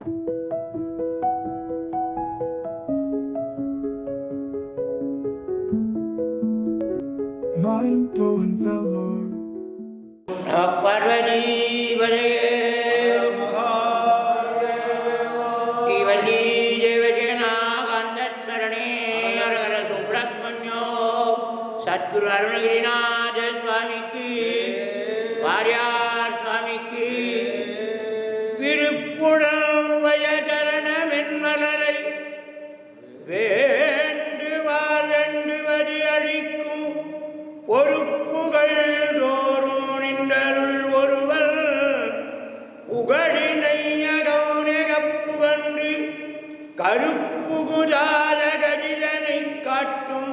Mind blowing velour. Parvati Vadev Mahadeva. Shivalli Devajena Gantatmarane Aragara Subrahmanyo Satguru Arunagirinath Swami Ki. வேண்டுவார் வேண்டுவதி அளிக்கும் பொறுப்புகள் தோறும் நின்றருள் ஒருவர் புகழினை அகவுனகப் புகன்று கருப்புகுதார காட்டும்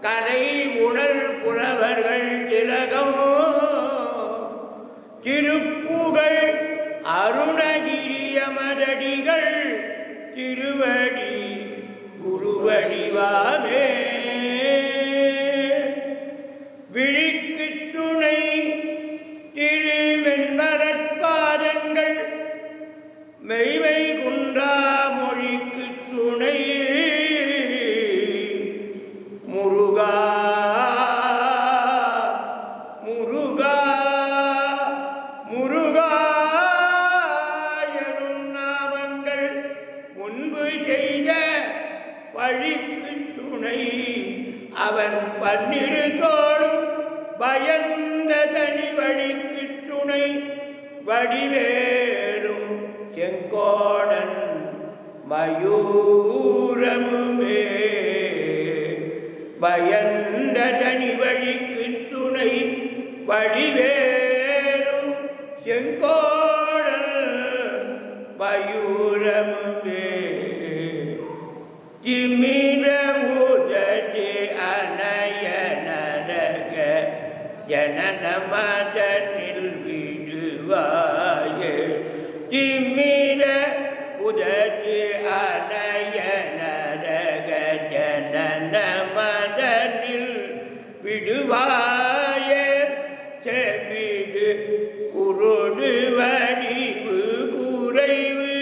கலை உணர் புலவர்கள் திலகமோ. திருப்புகழ் அருணகிரியமதடிகள் திருவடி குருவடிவா பன்னிரு தோளும் பயந்த தனி வழிக்கு துணை வடிவேலும் செங்கோடன் மயூரமுமே. பயந்த தனி வழிக்கு துணை வடிவேலும் செங்கோடன் மயூரமுமே. திமிர ஜனன மதனில் விடுவாய. திமிர உதகு அனய நரக ஜனன மதனில் விடுவாய. செவிடு குருடு வடிவு குறைவு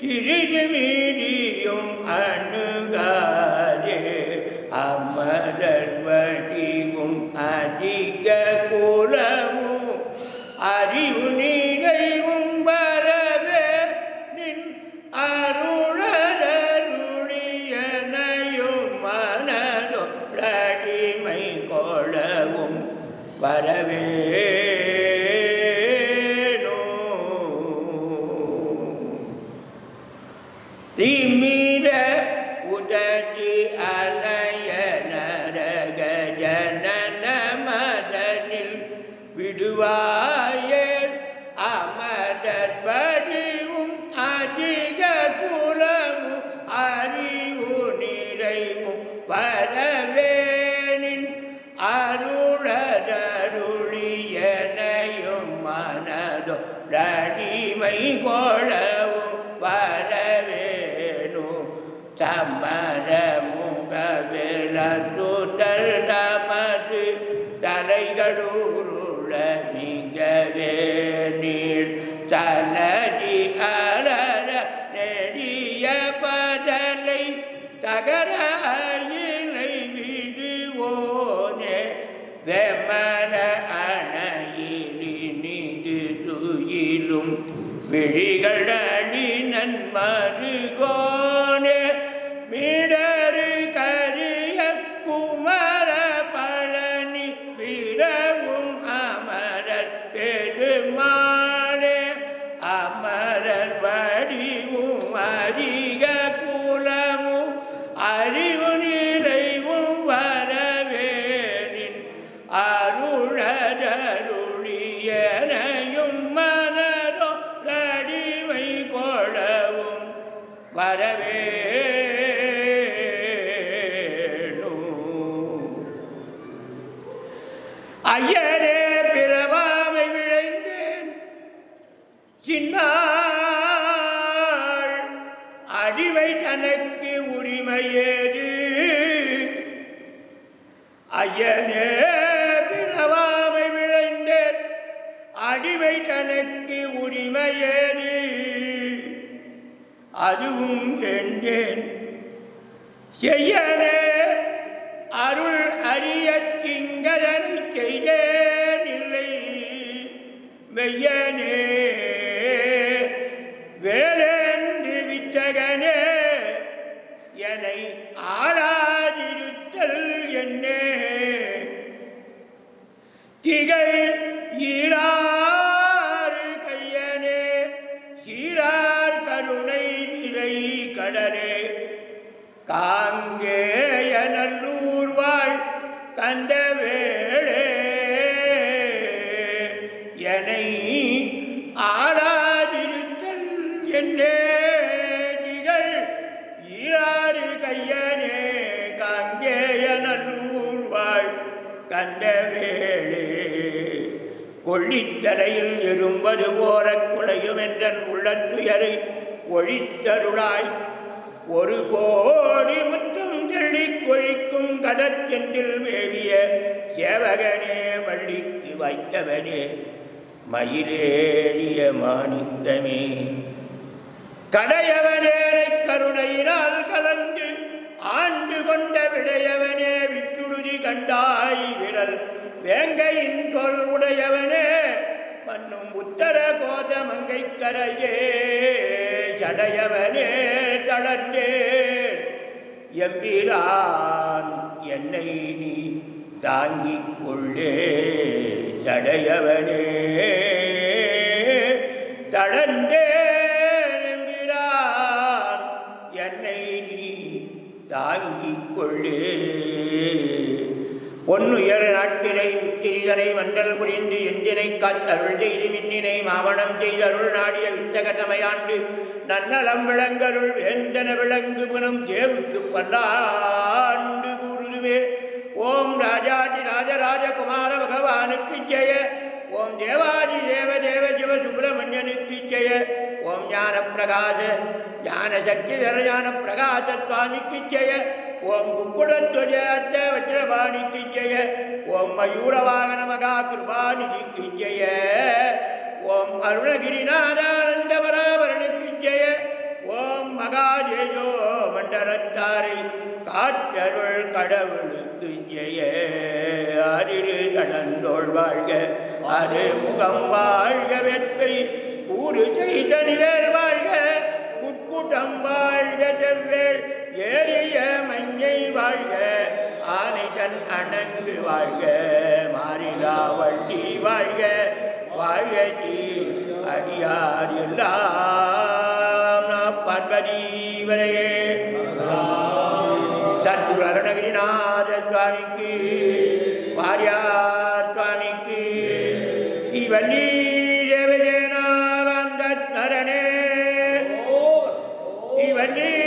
சிறிது மீறியும் அணு அறிவு நிறைவும் வரவே நின் அருளருளியனையும் மனதோ அடிமை கொளவும் வரவேணும் திமிர உதடி அனய நரக ஜனன மதனில் விடுவார் தகராயினை விடுவோனே வெமர அணையிலி நீடு துயிலும் விழிகள் அறிவு ஐயனே பிறவாமை விழைந்தேன் அடிமை தனக்கு உரிமையேது அதுவும் வேண்டேன் செய்யனே அருள் அரிய திங்கதனை செய்தேன் இல்லை. மெய்யனே திகழ் ஈராறு கையனே சீரார் கருணை நிறை கடனே. காங்கேய நல்லூர் வாழ் கண்ட வேளே எனை கொள்ளித்தரையில் எறும்பது போல குலையுமென்றன் உள்ளத்துயரை ஒழித்தருளாய். ஒரு கோடி முத்தம் தெள்ளி கொழிக்கும் கதற்கென்றில் மேவிய சேவகனே வள்ளிக்கு வைத்தவனே மயிலேறிய மாணிக்கமே. கடையவனேனை கருணையினால் கலந்து ஆண்டு கொண்ட விடையவனே விட்டுடுதி கண்டாய் விரல் வேங்கையின் கொள் உடையவனே மண்ணும் உத்தர கோத மங்கை கரையே சடையவனே தளர்ந்தேன். எம்பிரான் என்னை நீ தாங்கிக் கொள்ளே சடையவனே தளர்ந்தேன். எம்பிரான் என்னை நீ தாங்கிக் கொள்ளே பொன்னுயர் நாட்டினை முத்திரிதனை மண்டல் புரிந்து எந்தினை காத்தருள் செய்து மின்னினை மாவணம் செய்தருள் நாடிய வித்தகட்டமையாண்டு நன்னலம் விளங்கருள் வேந்தன விளங்கு புனம் தேவுக்கு பல்லாண்டு கூறுதுவே. ஓம் ராஜாஜி ராஜராஜ குமார பகவானுக்கு ஜெய ஓம் தேவாஜி தேவ தேவ சிவ சுப்பிரமணியனுக்கு ஜெய ஓம் ஞான பிரகாச ஞான சக்தி ஞான பிரகாச சுவாமிக்கு ஜெய ஓம் குக்குடத்வஜ வஜ்ரபாணிக்கு ஜெய ஓம் மயூரவாகன மகா கிருபாநிதிக்கு ஜெய ஓம் அருணகிரிநாதானந்த பராபரனுக்கு ஜெய ஓம் மகாதேஜோ மண்டலத்தாரை காற்றருள் கடவுளுக்கு ஜெய. அரிரு கடந்தோள் வாழ்க அது முகம் வாழ்க வெற்றி கூறு செய்தனிவேல் வாழ்க குட்குட்டம் வாழ்க செவ்வேள் ஏறிய மஞ்சை வாழ்க ஆனை தன் அணங்கு வாழ்க மாறிலா வள்ளி வாழ்க வாழ்க சீர் அடியார் எல்லாம் பார்வதி வரையே சத்குரு அருணகிரிநாத சுவாமிக்கு வாரியார் சுவாமிக்கு ஸ்ரீவல்லி தேவஜேனாவந்த நரணே ஸ்ரீவல்லி